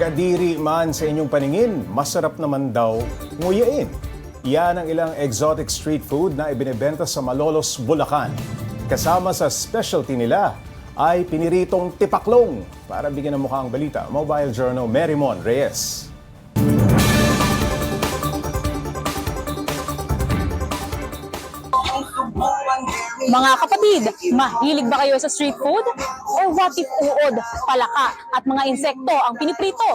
kadiri man sa inyong paningin, masarap naman daw nguyain. Yan ang ilang exotic street food na ibinebenta sa Malolos, Bulacan. Kasama sa specialty nila ay piniritong tipaklong. Para bigyan ng mukha ang balita, Mobile Journal Merimon Reyes. Mga kapatid, mahilig ba kayo sa street food? Or what if uod, palaka at mga insekto ang piniprito?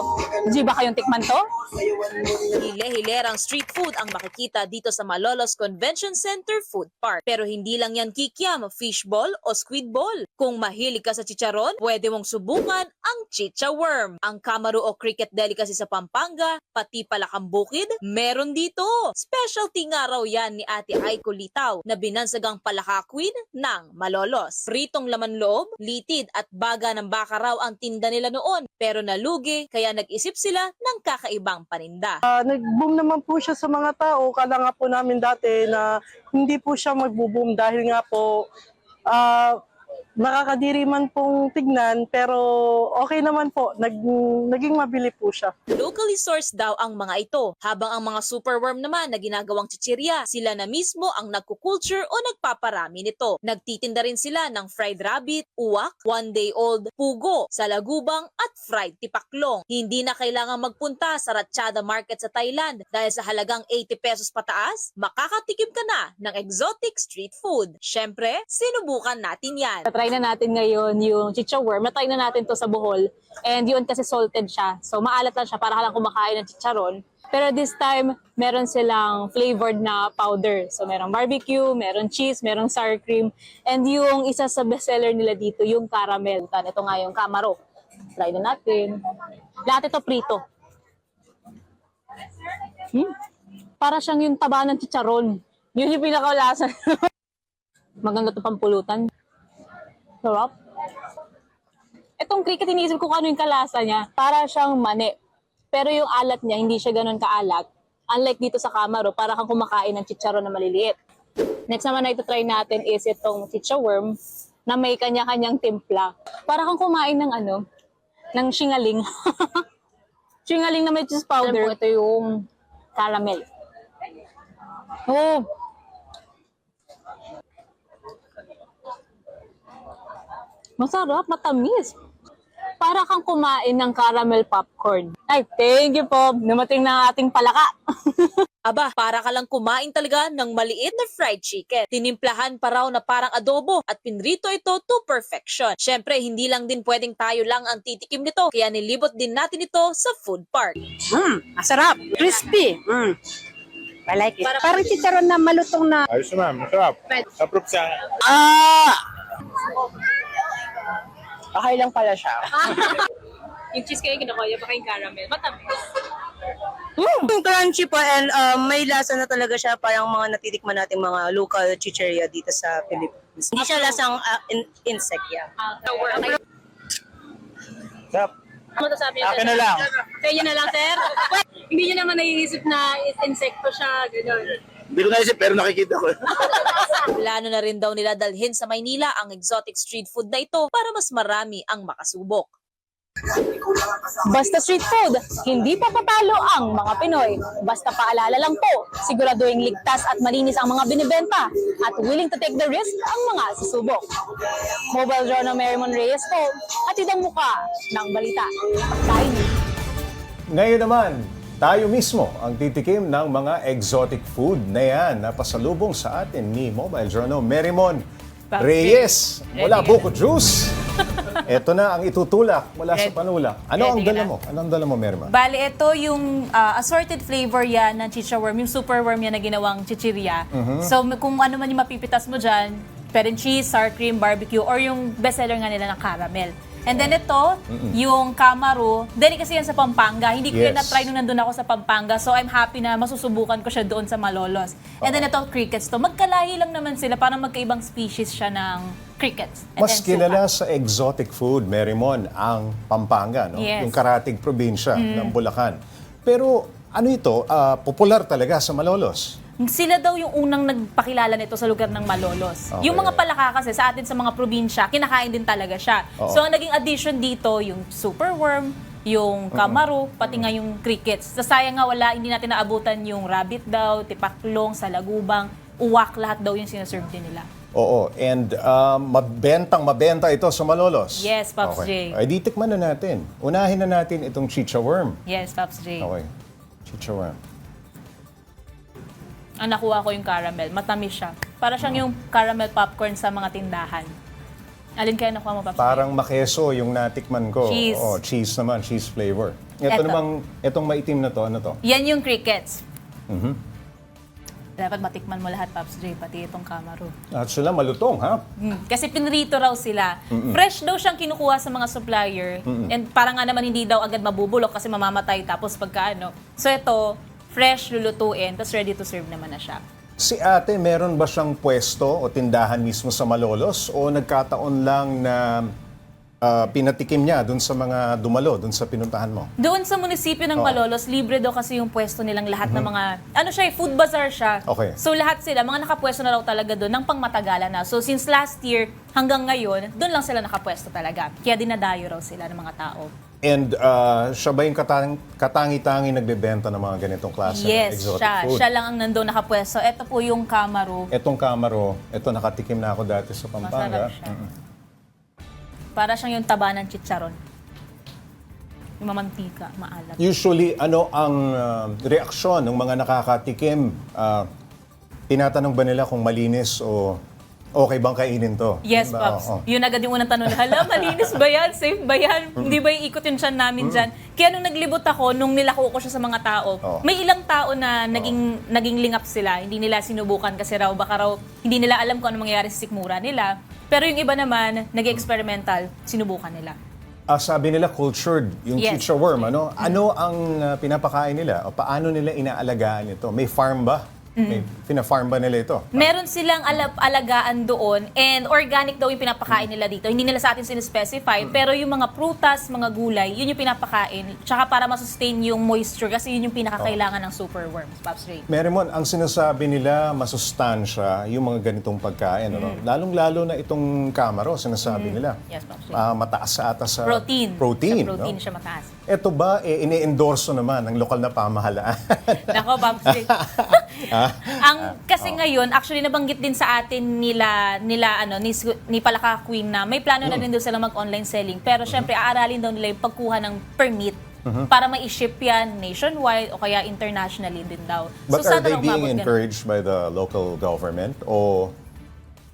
Di ba kayong tikman to? Hile-hilerang street food ang makikita dito sa Malolos Convention Center Food Park. Pero hindi lang yan kikiam, fishball o squid ball. Kung mahilig ka sa chicharon, pwede mong subukan ang chicha worm. Ang kamaru o cricket delicacy sa Pampanga, pati palakang bukid, meron dito. Specialty nga raw yan ni Ate Aiko Litaw na binansagang palaka queen ng Malolos. Pritong laman loob, litid at baga ng baka raw ang tinda nila noon. Pero nalugi, kaya nag-isip sila ng kakaibang paninda. Ah, nag-boom naman po siya sa mga tao. Kala nga po namin dati na hindi po siya magbo-boom dahil nga po ah, nakakadiri man pong tignan pero okay naman po. Nag, naging mabili po siya. Locally sourced daw ang mga ito, habang ang mga superworm naman na ginagawang chichirya, sila na mismo ang nagkukulture o nagpaparami nito. Nagtitinda rin sila ng fried rabbit, uwak, one day old, pugo, salagubang at fried tipaklong. Hindi na kailangan magpunta sa Ratchada Market sa Thailand dahil sa halagang 80 pesos pataas, makakatikim ka na ng exotic street food. Syempre, sinubukan natin yan. Try na natin ngayon yung chicha worm. Na-try na natin to sa Bohol. And yun kasi salted siya. So maalat lang siya para lang kumakain ng chicharon. Pero this time, meron silang flavored na powder. So merong barbecue, meron cheese, merong sour cream. And yung isa sa bestseller nila dito, yung caramel. Tan, Ito nga yung camaro. Try na natin. Lahat ito prito. Hmm? Para siyang yung taba ng chicharon. Yun yung pinakalasa. Maganda to pampulutan. Sarap. Itong cricket, iniisip ko kung ano yung kalasa niya. Para siyang mani. Pero yung alat niya, hindi siya ganun kaalat. Unlike dito sa Camaro, para kang kumakain ng chicharon na maliliit. Next naman na ito-try natin is itong chicha worm na may kanya-kanyang timpla. Para kang kumain ng ano, ng shingaling. shingaling na may cheese powder. Ito yung caramel. Oh, Masarap, matamis. Para kang kumain ng caramel popcorn. Ay, thank you po. Namating na ang ating palaka. Aba, para ka lang kumain talaga ng maliit na fried chicken. Tinimplahan pa raw na parang adobo at pinrito ito to perfection. Syempre, hindi lang din pwedeng tayo lang ang titikim nito, kaya nilibot din natin ito sa food park. Mm, masarap. Crispy. Mm. I like it. Parang chicharon na malutong na. Ayos naman, masarap. Approve sa Ah! Okay lang pala siya. yung cheesecake kinukuha, baka yung caramel. Matamis. Mm, crunchy po and um, may lasa na talaga siya parang mga natitikman nating mga local chicheria dito sa Philippines. Hindi siya lasang uh, in- insect, yeah. Okay. Sarap. Ano to sabi niyo, Akin sir? na lang. Sa inyo na lang, sir? Hindi niyo naman naiisip na insekto siya, gano'n. Hindi ko naisip pero nakikita ko. Plano na rin daw nila dalhin sa Maynila ang exotic street food na ito para mas marami ang makasubok. Basta street food, hindi pa papalo ang mga Pinoy. Basta paalala lang po, siguraduhin ligtas at malinis ang mga binibenta at willing to take the risk ang mga susubok. Mobile Journal Merimon Reyes po, at idang muka ng balita. Pagkain. Ngayon naman, tayo mismo ang titikim ng mga exotic food na yan na pasalubong sa atin ni Mobile Journal Merimon Reyes mula Buko Juice. Ito na ang itutulak mula sa panulak. Ano ang dala na. mo? Ano ang dala mo, Merimon? Bali, ito yung ah, assorted flavor yan ng chicha worm, yung super worm yan na ginawang chichirya. So, m- kung ano man yung mapipitas mo dyan, pwede cheese, sour cream, barbecue, or yung bestseller nga nila ng caramel. And then ito, yung Camaro, delicacy yan sa Pampanga. Hindi ko yan Yes. na-try nung nandun ako sa Pampanga. So I'm happy na masusubukan ko siya doon sa Malolos. And then ito, crickets to. Magkalahi lang naman sila, parang magkaibang species siya ng crickets. And Mas then kilala sa exotic food, Merimon, ang Pampanga, no? Yes. yung karatig probinsya ng Bulacan. Pero ano ito, ah, popular talaga sa Malolos. Sila daw yung unang nagpakilala nito sa lugar ng Malolos. Okay. Yung mga palaka kasi sa atin sa mga probinsya, kinakain din talaga siya. Oo. So ang naging addition dito, yung super worm, yung kamaro, pati nga yung crickets. Sa sayang nga wala, hindi natin naabutan yung rabbit daw, tipaklong, salagubang, uwak, lahat daw yung sinaserve din nila. Oo, and um, mabentang mabenta ito sa Malolos. Yes, Pops J. Ay, di tikman na natin. Unahin na natin itong chicha worm. Yes, Pops J. Okay. Chicha worm. Ang nakuha ko yung caramel, matamis siya. Para siyang yung caramel popcorn sa mga tindahan. Alin kaya nakuha mo, Pops? Parang makeso yung natikman ko. Cheese. Oo, cheese naman, cheese flavor. Ito Eto. namang, itong maitim na to, ano to? Yan yung crickets. Mhm. Dapat matikman mo lahat, Pops J, pati itong kamaro. At sila malutong, ha? Mm, Kasi pinrito raw sila. Fresh daw siyang kinukuha sa mga supplier. And parang nga naman hindi daw agad mabubulok kasi mamamatay tapos pagka ano. So ito, fresh lulutuin, tapos ready to serve naman na siya. Si ate, meron ba siyang pwesto o tindahan mismo sa Malolos? O nagkataon lang na ah, pinatikim niya dun sa mga dumalo, dun sa pinuntahan mo? Doon sa munisipyo ng Oo. Malolos, libre daw kasi yung pwesto nilang lahat ng mga, ano siya, eh, food bazaar siya. Okay. So lahat sila, mga nakapwesto na raw talaga doon ng pangmatagalan na. So since last year hanggang ngayon, doon lang sila nakapwesto talaga. Kaya dinadayo raw sila ng mga tao. And ah, siya ba yung katang, katangi-tangi nagbebenta ng mga ganitong klase ng Yes, exotic siya. food? Siya lang ang nandoon nakapwesto. Ito po yung kamaro. Etong kamaro, ito nakatikim na ako dati sa Pampanga. Masarap siya. Mm-mm. Para siyang yung taba ng chicharon. Yung mamantika, maalat. Usually, ano ang ah, reaksyon ng mga nakakatikim? Ah, tinatanong ba nila kung malinis o okay bang kainin to? Yes, Diba? Pops. Oo. Yun agad yung unang tanong. Hala, malinis ba yan? Safe ba yan? Hindi ba iikot yung tiyan namin dyan? Kaya nung naglibot ako, nung nilako ko siya sa mga tao, Oo. may ilang tao na naging naging lingap sila. Hindi nila sinubukan kasi raw, baka raw, hindi nila alam kung ano mangyayari sa sikmura nila. Pero yung iba naman, nag-experimental, sinubukan nila. Ah, sabi nila cultured yung Yes. chicha worm. Ano, ano ang ah, pinapakain nila? O paano nila inaalagaan ito? May farm ba? May pina-farm ba nila ito? Meron silang alap alagaan doon and organic daw yung pinapakain nila dito. Hindi nila sa atin sinespecify, pero yung mga prutas, mga gulay, yun yung pinapakain. Tsaka para masustain yung moisture kasi yun yung pinakakailangan ng superworms, Pops Ray. Merimon, ang sinasabi nila masustansya yung mga ganitong pagkain. Ano? Lalong-lalo na itong kamaro, sinasabi nila. Yes, Pops Ray. Ah, mataas sa ata sa Protein. Protein. Sa protein no? siya mataas. Ito ba, eh, ini-endorso naman ng lokal na pamahalaan? Nako, Pops Ray. Ang kasi ngayon, actually nabanggit din sa atin nila nila ano ni, ni Palaka Queen na may plano na rin daw sila mag-online selling. Pero syempre aaralin daw nila yung pagkuha ng permit para ma-ship yan nationwide o kaya internationally din daw. But are sana they being umabot ganun. encouraged by the local government? O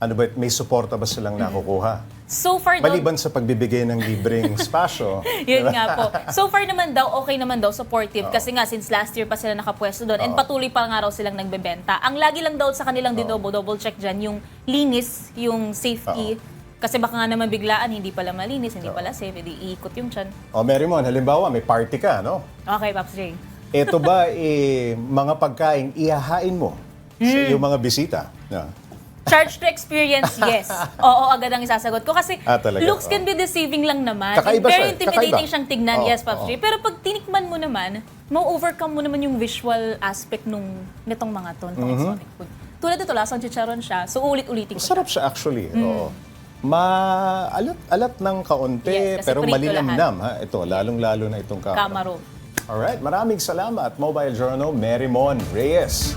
ano ba, may suporta ba silang nakukuha? So far daw, Maliban sa pagbibigay ng libreng spasyo. Yun nga po. So far naman daw, okay naman daw, supportive. Kasi nga, since last year pa sila nakapwesto doon. And patuloy pa nga raw silang nagbebenta. Ang lagi lang daw sa kanilang dinobo, double check dyan, yung linis, yung safety. Kasi baka nga naman biglaan, hindi pala malinis, hindi pala safe, hindi iikot yung tiyan. o Merimon, halimbawa may party ka, no? Okay, Pops Ray. Ito ba eh, mga pagkain ihahain mo sa Hmm. iyong mga bisita? No? Charge to experience, yes. Oo, agad ang isasagot ko. Kasi Ah, talaga? looks can be deceiving lang naman. Kakaiba Very eh. intimidating Kakaiba. siyang tignan, Oo, yes, Pops oo. Pero pag tinikman mo naman, ma-overcome mo naman yung visual aspect nung nitong mga to, nitong Mm-hmm. exotic food. Tulad ito, lasang chicharon siya. So, ulit-ulitin ko siya. Masarap siya actually. Oo. Ma-alat alat ng kaunti, Mm. Yes, kasi pero prito malinamnam. Ha? Ito, lalong-lalo na itong kamaro. Kamaro. Alright, maraming salamat. Mobile Journal, Merimon Reyes.